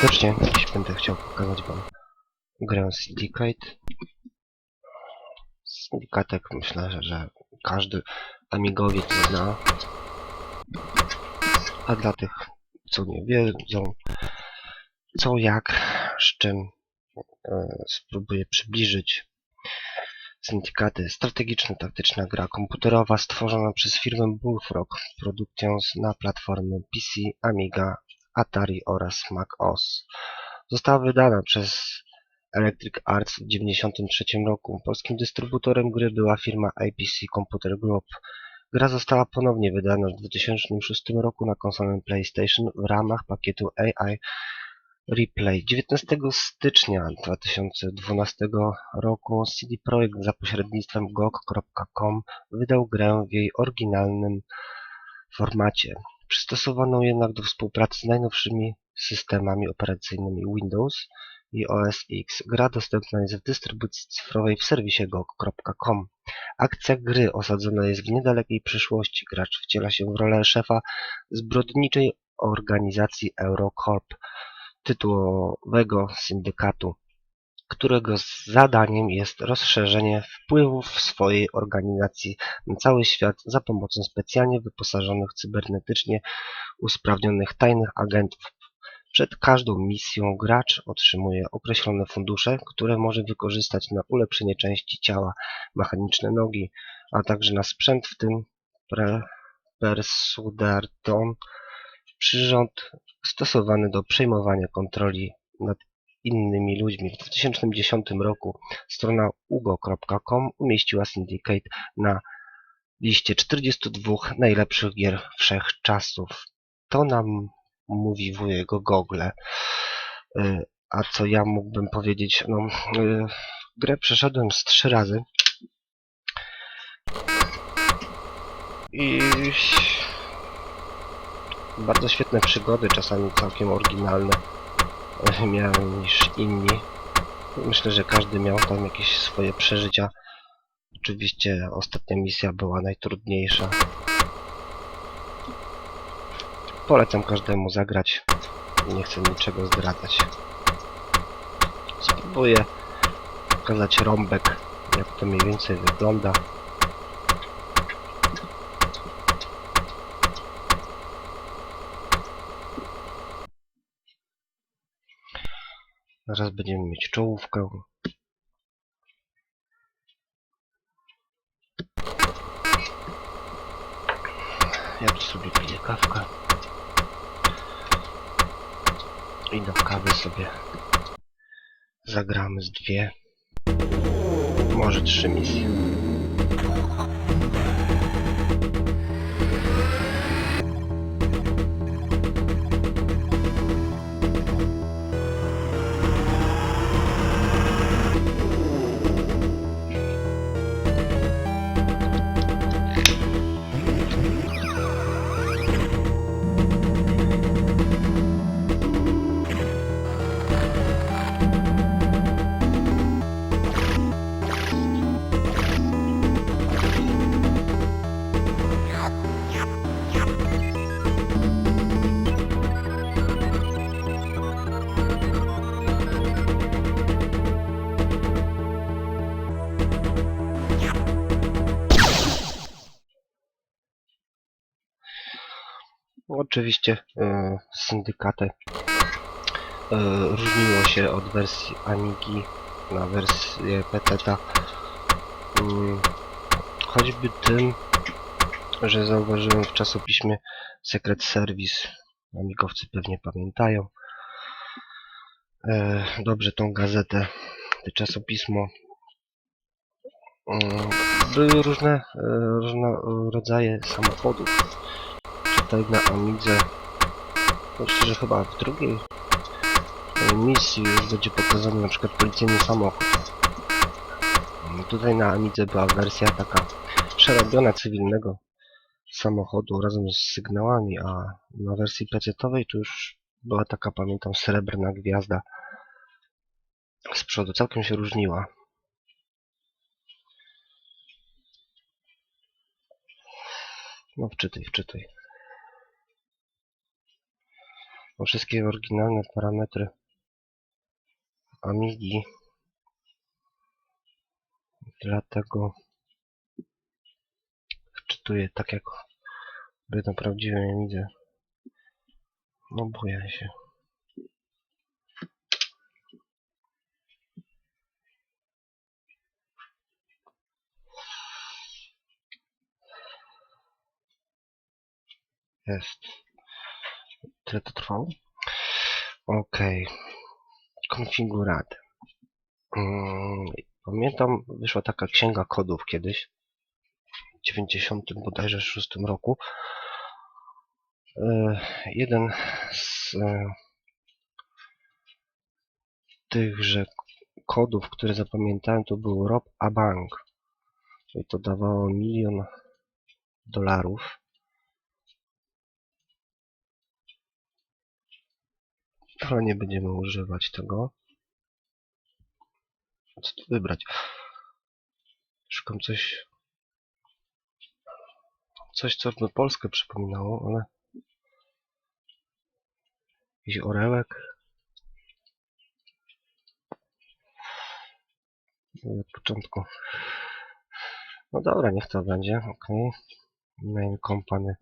serdecznie. Dziś będę chciał pokazać wam grę Syndicate. Syndicatek myślę, że, każdy amigowiec zna. A dla tych, co nie wiedzą, co jak, z czym e, spróbuję przybliżyć. Syndicaty strategiczno-taktyczna gra komputerowa stworzona przez firmę Bullfrog Productions na platformy PC, Amiga, Atari oraz Mac OS. Została wydana przez Electric Arts w 1993 roku. Polskim dystrybutorem gry była firma IPC Computer Group. Gra została ponownie wydana w 2006 roku na konsolę PlayStation w ramach pakietu AI Replay. 19 stycznia 2012 roku CD Projekt za pośrednictwem GOG.com wydał grę w jej oryginalnym formacie. Przystosowano jednak do współpracy z najnowszymi systemami operacyjnymi Windows i OS X. Gra dostępna jest w dystrybucji cyfrowej w serwisie GOG.com. Akcja gry osadzona jest w niedalekiej przyszłości. Gracz wciela się w rolę szefa zbrodniczej organizacji Eurocorp tytułowego syndykatu, którego zadaniem jest rozszerzenie wpływów swojej organizacji na cały świat za pomocą specjalnie wyposażonych cybernetycznie usprawnionych tajnych agentów. Przed każdą misją gracz otrzymuje określone fundusze, które może wykorzystać na ulepszenie części ciała, mechaniczne nogi, a także na sprzęt, w tym pre Persuderton, przyrząd stosowany do przejmowania kontroli nad innymi ludźmi. W 2010 roku strona ugo.com umieściła Syndicate na liście 42 najlepszych gier wszechczasów. To nam mówi wujek Google. Y, A co ja mógłbym powiedzieć? No, y, grę przeszedłem z trzy razy. I bardzo świetne przygody, czasami całkiem oryginalne miałem niż inni. Myślę, że każdy miał tam jakieś swoje przeżycia. Oczywiście ostatnia misja była najtrudniejsza. Polecam każdemu zagrać. Nie chcę niczego zdradzać. Spróbuję pokazać rąbek, jak to mniej więcej wygląda. Zaraz będziemy mieć czołówkę. Ja tu sobie piję kawkę. I do kawy sobie zagramy z dwie, może trzy misje. Oczywiście e, e, różniło się od wersji Amigi na wersję PC. Mm, choćby tym, że zauważyłem w czasopiśmie Secret Service, amigowcy pewnie pamiętają, e, dobrze tą gazetę, to czasopismo. Mm, Były różne, e, różne rodzaje samochodów tutaj na Amidze myślę, że chyba w drugiej misji już będzie pokazany na przykład policyjny samochód. Mm, Tutaj na Amidze była wersja taka przerobiona cywilnego samochodu razem z sygnałami, a na wersji PC-owej to już była taka, pamiętam, srebrna gwiazda z przodu. Całkiem się różniła. No wczytuj, wczytuj. Wszystkie oryginalne parametry Amigi. Dlatego wczytuję tak jak by na prawdziwej Amidze. No boję się. Jest. Tyle to trwało? Okej. Konfigurat. Mm, Pamiętam, wyszła taka księga kodów kiedyś. W 90 bodajże 6 roku. E, Jeden z e, tychże kodów, które zapamiętałem, to był Rob A Bank. I to dawało milion dolarów. Ale nie będziemy używać tego. Co tu wybrać? Szukam coś... Coś, co by Polskę przypominało, ale... Jakiś orełek. No, Od początku. No dobra, niech to będzie, ok. Main company.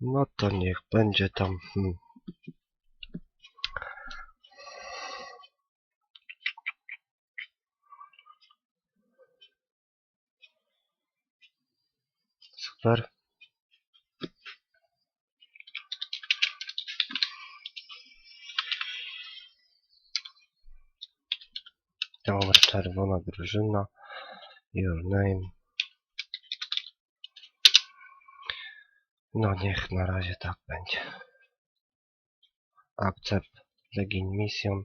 No to niech będzie tam. Hmm. Super. Dobra, czerwona drużyna. Your name. No niech na razie tak będzie. Accept. Begin mission.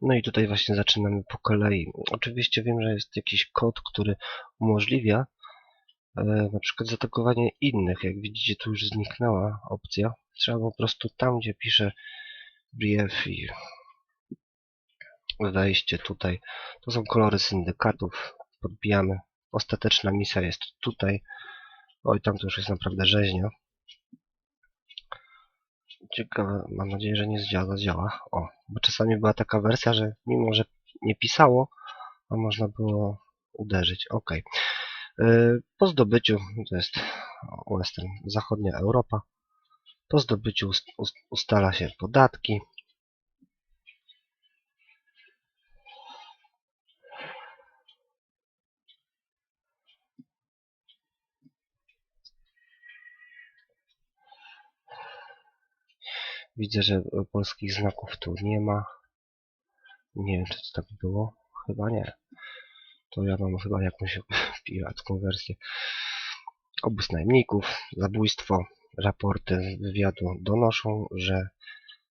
No i tutaj właśnie zaczynamy po kolei. Oczywiście wiem, że jest jakiś kod, który umożliwia na przykład zaatakowanie innych. Jak widzicie, tu już zniknęła opcja. Trzeba po prostu tam, gdzie pisze brief i wejście tutaj. To są kolory syndykatów. Podbijamy. Ostateczna misja jest tutaj. Oj, tam to już jest naprawdę rzeźnia. Ciekawe, mam nadzieję, że nie zdziała, działa. O, bo czasami była taka wersja, że mimo, że nie pisało, a można było uderzyć. Ok. Yy, Po zdobyciu, to jest western, zachodnia Europa, po zdobyciu ust, ust, ustala się podatki. Widzę, że polskich znaków tu nie ma. Nie wiem, czy to tak było. Chyba nie. To ja mam chyba jakąś piracką wersję. Obóz najemników, zabójstwo. Raporty z wywiadu donoszą, że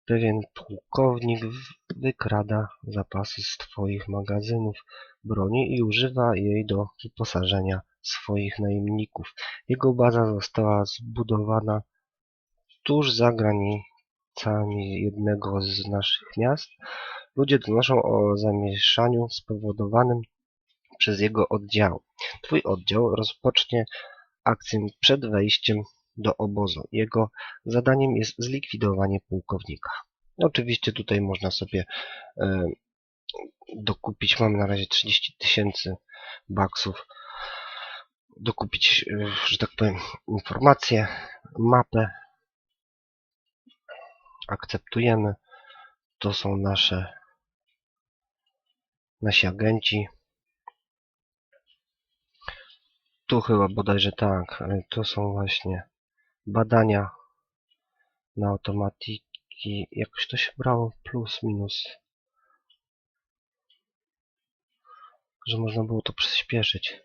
pewien pułkownik wykrada zapasy z twoich magazynów broni i używa jej do wyposażenia swoich najemników. Jego baza została zbudowana tuż za granicami jednego z naszych miast. Ludzie donoszą o zamieszaniu spowodowanym przez jego oddział. Twój oddział rozpocznie akcję przed wejściem do obozu. Jego zadaniem jest zlikwidowanie pułkownika. Oczywiście tutaj można sobie e, dokupić, mamy na razie 30 tysięcy baksów, dokupić, e, że tak powiem, informacje, mapę. Akceptujemy. To są nasze nasi agenci. Tu chyba bodajże tak. To są właśnie badania na automatiki. Jakoś to się brało plus minus. Że można było to przyspieszyć.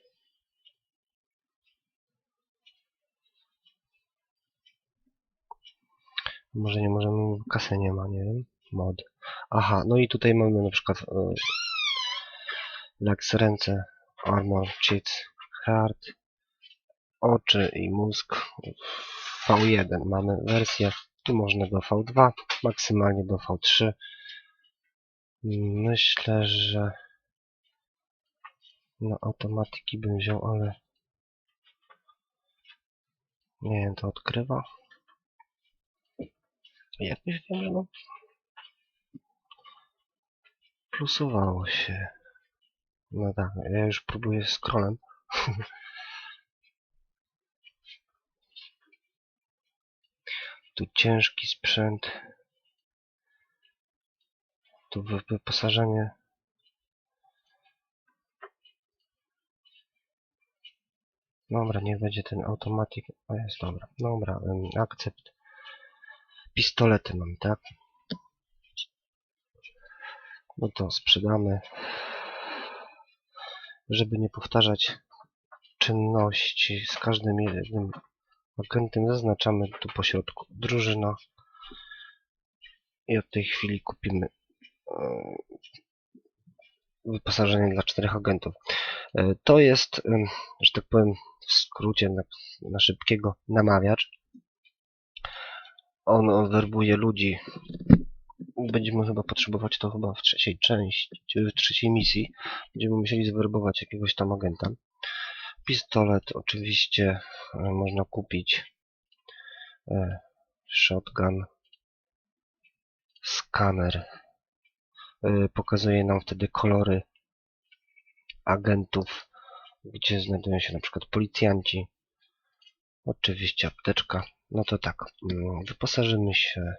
Może nie możemy, kasy nie ma, nie wiem. Mod. Aha, no i tutaj mamy na przykład e, legs ręce, armor, cheats, heart, oczy i mózg. V1 mamy wersję, tu można do V2, maksymalnie do V3. Myślę, że na automatyki bym wziął, ale nie wiem, to odkrywa. Jakoś wiem, że no... Plusowało się. No tak, ja już próbuję scrollem. tu ciężki sprzęt. Tu wy- wyposażenie. Dobra, niech będzie ten automatik. O jest, dobra. Dobra, akcept. Pistolety mam, tak? No to sprzedamy. Żeby nie powtarzać czynności z każdym jednym agentem, zaznaczamy tu po środku drużyna. I od tej chwili kupimy e, wyposażenie dla czterech agentów. E, To jest, em, że tak powiem, w skrócie na, na szybkiego namawiacz. On werbuje ludzi. Będziemy chyba potrzebować to chyba w trzeciej części, w trzeciej misji. Będziemy musieli zwerbować jakiegoś tam agenta. Pistolet oczywiście e, można kupić. E, Shotgun. Skaner. E, Pokazuje nam wtedy kolory agentów, gdzie znajdują się na przykład policjanci. Oczywiście apteczka. No to tak, mm, wyposażymy się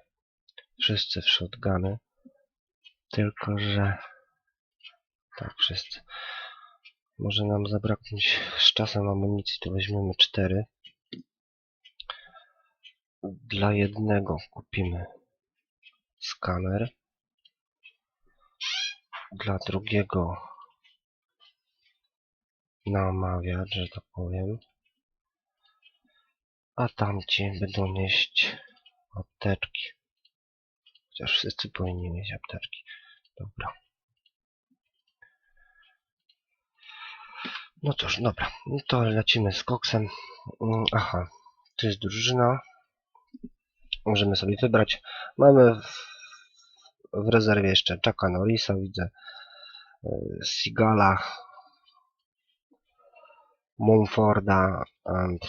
wszyscy w shotguny. Tylko, że tak, wszyscy. Może nam zabraknąć z czasem amunicji, to weźmiemy cztery. Dla jednego kupimy skaner. Dla drugiego namawiacz, że tak powiem. A tamci będą nieść apteczki. Chociaż wszyscy powinni mieć apteczki. Dobra. No cóż, dobra. To lecimy z koksem. Mm, Aha, to jest drużyna. Możemy sobie wybrać. Mamy w, w rezerwie jeszcze Chucka Norrisa, widzę. e, Sigala. Mumforda and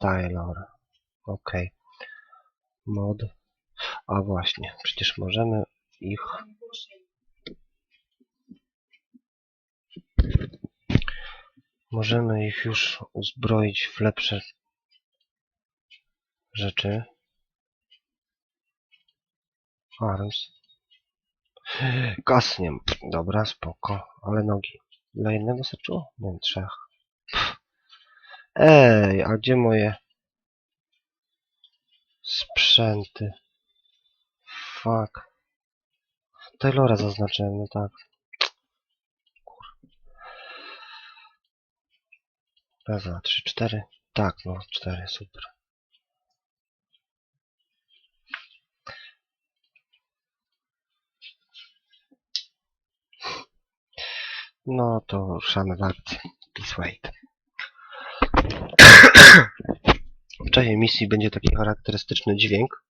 Taylor. Ok. Mod. A właśnie, przecież możemy ich Możemy ich już uzbroić w lepsze rzeczy. Arms. Kasniem. Dobra, spoko. Ale nogi. Dla jednego starczyło? Wiem, trzech. Ej, a gdzie moje sprzęty? Fuck. Taylora zaznaczyłem, no tak. Raz, dwa, trzy, cztery. Tak, no, cztery, super. No to ruszamy w akcję. Please wait. W czasie misji będzie taki charakterystyczny dźwięk.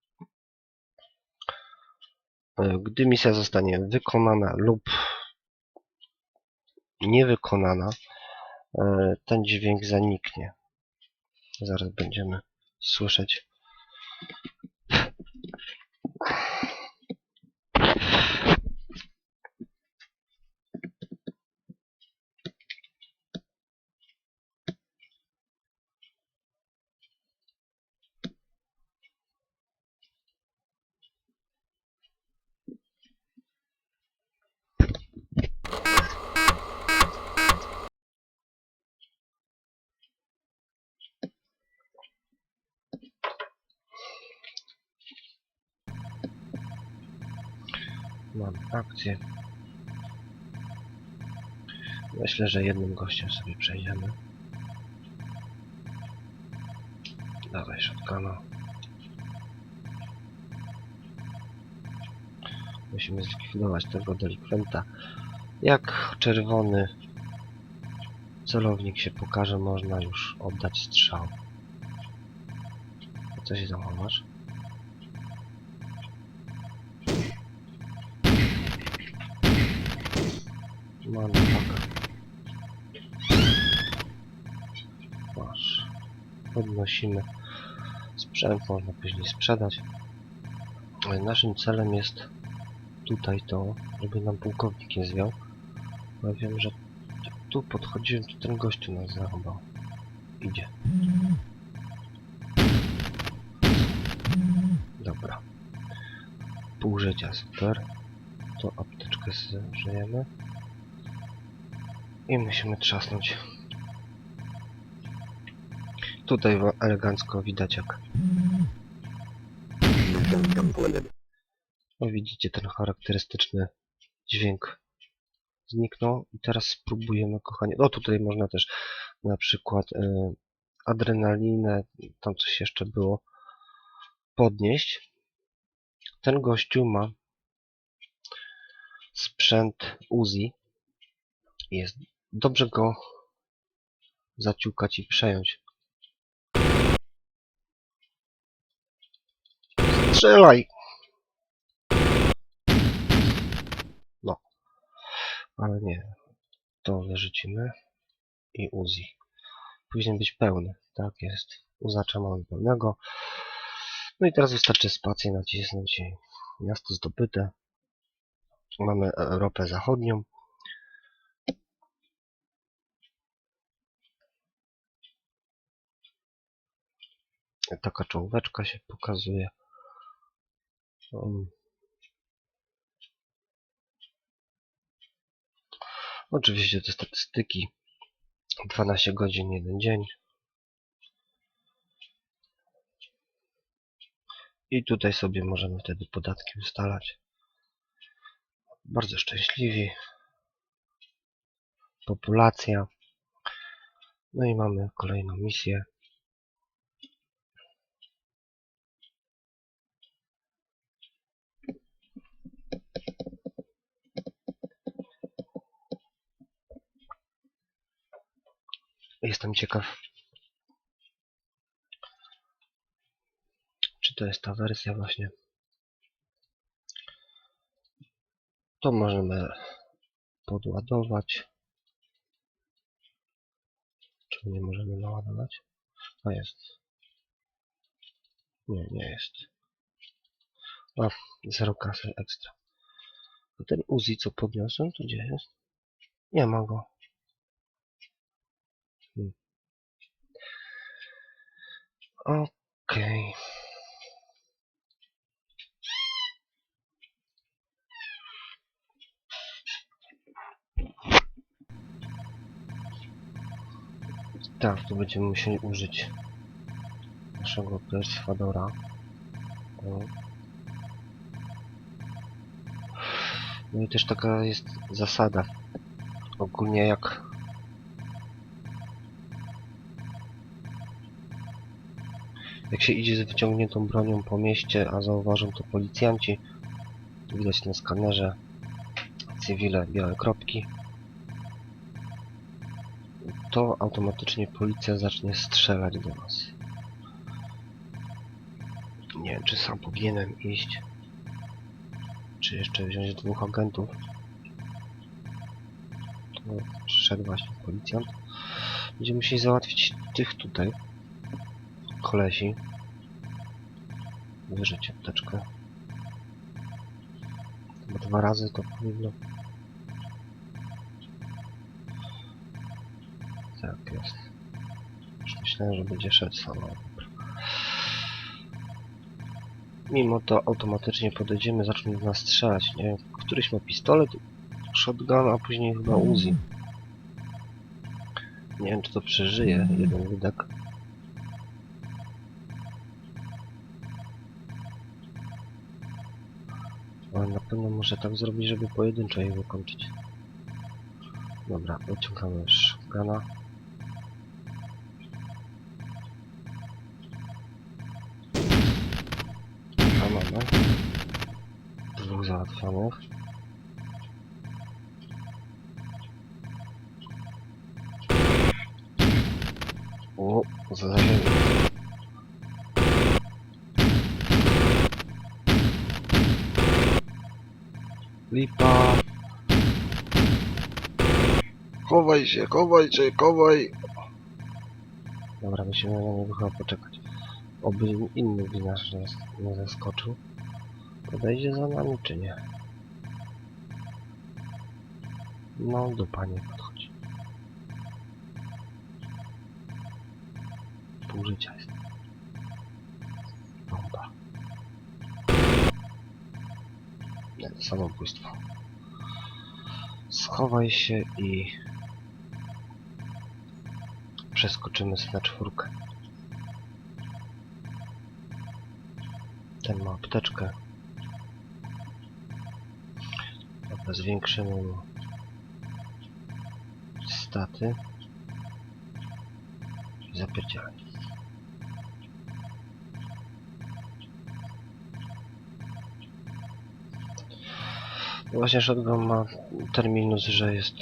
E, Gdy misja zostanie wykonana lub niewykonana, ten dźwięk zaniknie. Zaraz będziemy słyszeć. Mam akcję. Myślę, że jednym gościem sobie przejdziemy. Dawaj shotguna. Musimy zlikwidować tego delikwenta. Jak czerwony celownik się pokaże, można już oddać strzał. Co się zachowasz? Mamy taka. Masz. Podnosimy. Sprzęt można później sprzedać. Ale naszym celem jest tutaj to, żeby nam pułkownik nie zwiał. Ja wiem, że tu podchodziłem, to ten gościu nas zarąbał. Idzie. Dobra. Pół życia, super. To apteczkę żyjemy. I musimy trzasnąć. Tutaj elegancko widać jak widzicie ten charakterystyczny dźwięk zniknął i teraz spróbujemy kochanie. O tutaj można też na przykład e, adrenalinę, tam coś jeszcze było podnieść. Ten gościu ma sprzęt Uzi. Jest dobrze go zaciukać i przejąć. Strzelaj! No. Ale nie. To wyrzucimy. I Uzi. Powinien być pełny. Tak jest. Uzacza mamy pełnego. No i teraz wystarczy spację nacisnąć i miasto zdobyte. Mamy Europę Zachodnią. Taka czołóweczka się pokazuje. Um. Oczywiście te statystyki 12 godzin, jeden dzień. I tutaj sobie możemy wtedy podatki ustalać. Bardzo szczęśliwi. Populacja. No i mamy kolejną misję. Jestem ciekaw, czy to jest ta wersja właśnie. To możemy podładować. Czy nie możemy naładować? A jest. Nie, nie jest. A, zero kasy ekstra. A ten Uzi, co podniosłem, to gdzie jest? Nie ma go. Hmm. Okej. Tak, tu będziemy musieli użyć naszego perswadora. No i też taka jest zasada. Ogólnie jak jak się idzie z wyciągniętą bronią po mieście, a zauważą to policjanci, widać na skanerze cywile białe kropki, to automatycznie policja zacznie strzelać do nas. Nie wiem, czy sam powinienem iść, czy jeszcze wziąć dwóch agentów. To przyszedł właśnie policjant. Będziemy musieli załatwić tych tutaj kolesi. Wyżyć apteczkę. Chyba dwa razy to powinno. Tak jest. Już myślałem, że będzie szedł samo. Mimo to automatycznie podejdziemy, zaczną do nas strzelać. Nie wiem, któryś ma pistolet, shotgun, a później chyba Uzi. Nie wiem, czy to przeżyje jeden widok. Pewno muszę tak zrobić, żeby pojedynczo je wykończyć. Dobra, wyciągamy shotguna. A mamy. Dwóch załatwionych. O, zależy. Lipa. Chowaj się, chowaj się, chowaj. Dobra, musimy na niego chyba poczekać. Oby inny winarz nie, nie zaskoczył. Podejdzie za nami, czy nie? No, do pani podchodzi. Pół życia jest. Nie, samobójstwo. Schowaj się i... Przeskoczymy sobie na czwórkę. Ten ma apteczkę. Dobra, zwiększymy mu staty. I Właśnie shotgun ma terminus, że jest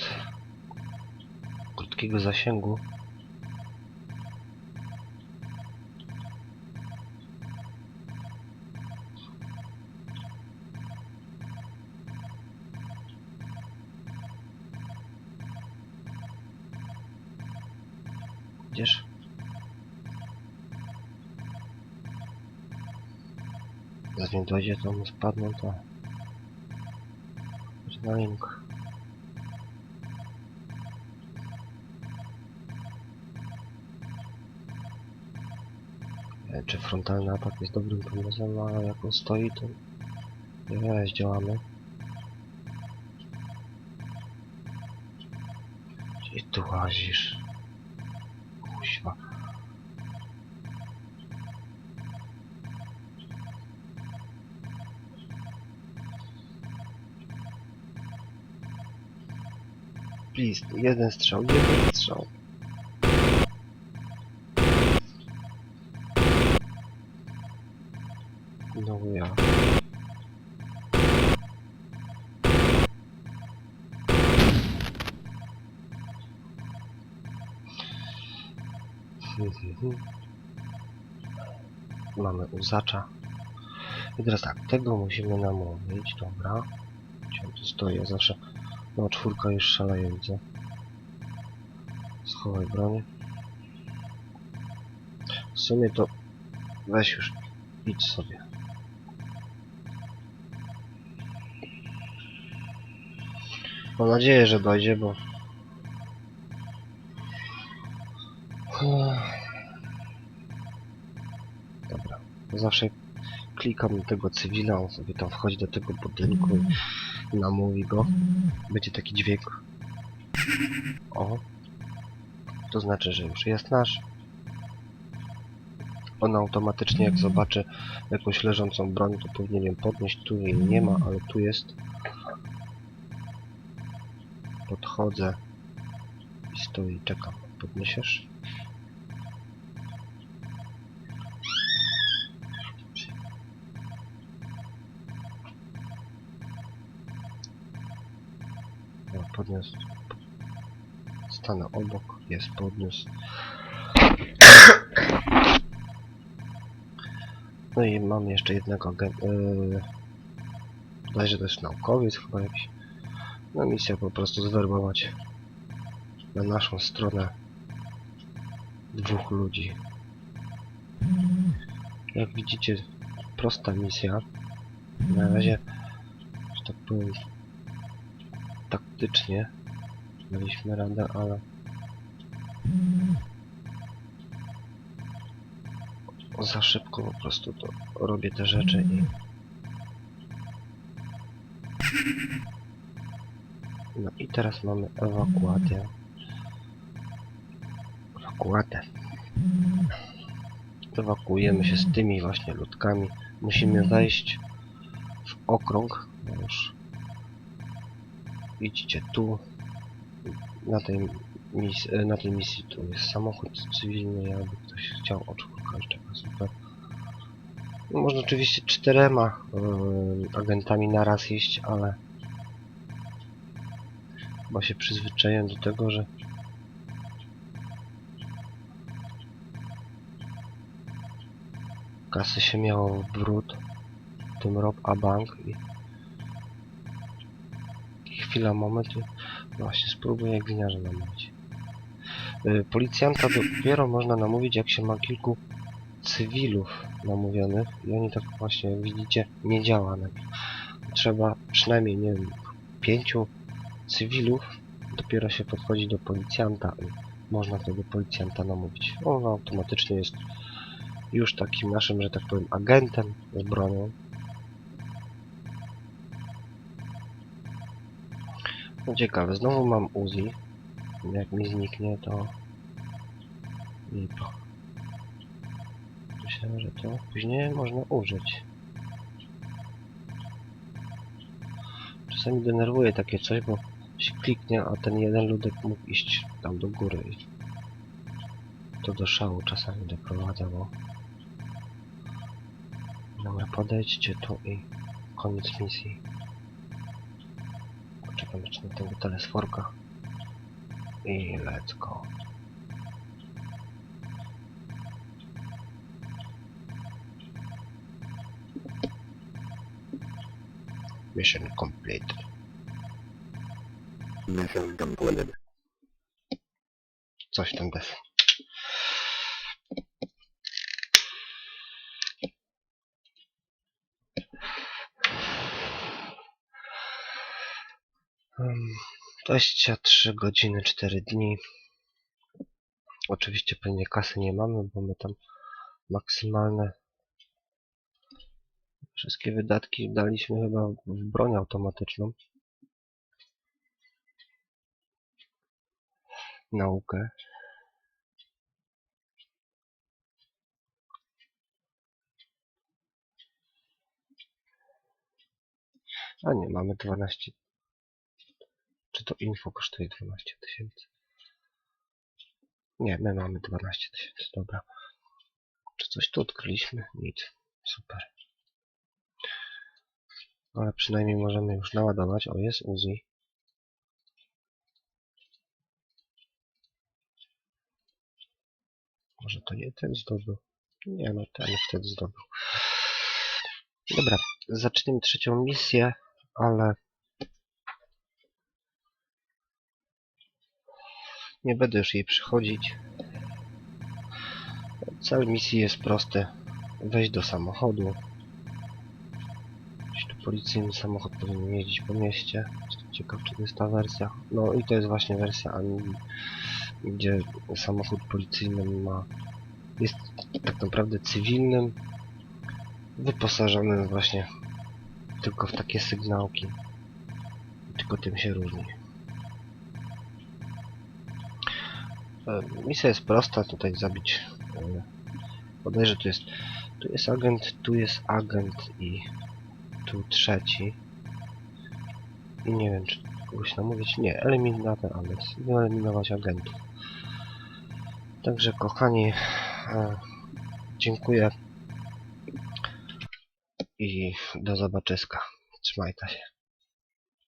krótkiego zasięgu. Gdzież? Zanim dojdzie, to mu spadną to... Nie wiem, Czy frontalny atak jest dobrym pomysłem, ale jak on stoi, to niewiele zdziałamy. Gdzie tu łazisz? Please, jeden strzał, jeden strzał. No ja. Mamy uzacza. I teraz tak, tego musimy namówić, dobra. Gdzie on tu stoi? Ja zawsze... No, czwórka już szaleje, widzę. Schowaj broń. W sumie to... Weź już, idź sobie. Mam nadzieję, że dojdzie, bo... Dobra, zawsze klikam tego cywila, on sobie tam wchodzi do tego budynku namówi go. Będzie taki dźwięk. O. To znaczy, że już jest nasz. On automatycznie jak zobaczy jakąś leżącą broń, to powinien ją podnieść. Tu jej nie ma, ale tu jest. Podchodzę i stoi, czekam. Podniesiesz? Podniósł. Stanę obok, jest podniósł. No i mam jeszcze jednego agenta. Yy, Bodajże to jest naukowiec chyba jakiś. No misja po prostu zwerbować na naszą stronę dwóch ludzi. Jak widzicie, prosta misja. Na razie, że tak powiem, taktycznie daliśmy radę, ale za szybko po prostu to robię te rzeczy i no i teraz mamy ewakuację. Ewakuatę ewakuujemy się z tymi właśnie ludkami. Musimy wejść w okrąg no już idźcie tu na tej misji, na tej misji tu jest samochód cywilny, jakby ktoś chciał o czwórkę jeszcze super. No, można oczywiście czterema yy, agentami naraz iść, ale chyba się przyzwyczaiłem do tego, że kasy się miało w brud, w tym rob a bank i chwila, moment i właśnie spróbuję gliniarza namówić. Y, Policjanta dopiero można namówić jak się ma kilku cywilów namówionych i oni tak właśnie, jak widzicie, nie działa. Trzeba przynajmniej, nie wiem, pięciu cywilów, dopiero się podchodzi do policjanta i można tego policjanta namówić. On automatycznie jest już takim naszym, że tak powiem, agentem z bronią. No ciekawe, znowu mam Uzi. Jak mi zniknie, to lipa. Myślałem, że to później można użyć. Czasami denerwuje takie coś, bo się kliknie, a ten jeden ludek mógł iść tam do góry. i To do szału czasami doprowadza, bo... Dobra, podejdźcie tu i koniec misji. Poczekam jeszcze na tego telesforka. I let's go. Mission complete. Mission completed. Coś tam bez. Um, 23 godziny, 4 dni. Oczywiście pewnie kasy nie mamy, bo my tam maksymalne wszystkie wydatki daliśmy chyba w broń automatyczną. Naukę. A nie, mamy 12. Czy to info kosztuje 12 tysięcy? Nie, my mamy 12 tysięcy, dobra. Czy coś tu odkryliśmy? Nic. Super. Ale przynajmniej możemy już naładować. O, jest Uzi. Może to nie ten zdobył? Nie, no ten wtedy zdobył. Dobra, zaczniemy trzecią misję, ale nie będę już jej przychodzić. Cel misji jest prosty. Wejść do samochodu. Jakiś tu policyjny samochód powinien jeździć po mieście. Ciekaw, czy to jest ta wersja. No i to jest właśnie wersja Anigi, gdzie samochód policyjny ma jest tak naprawdę cywilnym, wyposażonym właśnie tylko w takie sygnałki. Tylko tym się różni. Misja jest prosta, tutaj zabić. e, Bodajże tu jest. Tu jest agent, tu jest agent i tu trzeci. I nie wiem, czy kogoś namówić. Nie, eliminator, ale wyeliminować agentów. Także kochani, e, dziękuję i do zobaczyska. Trzymajcie się.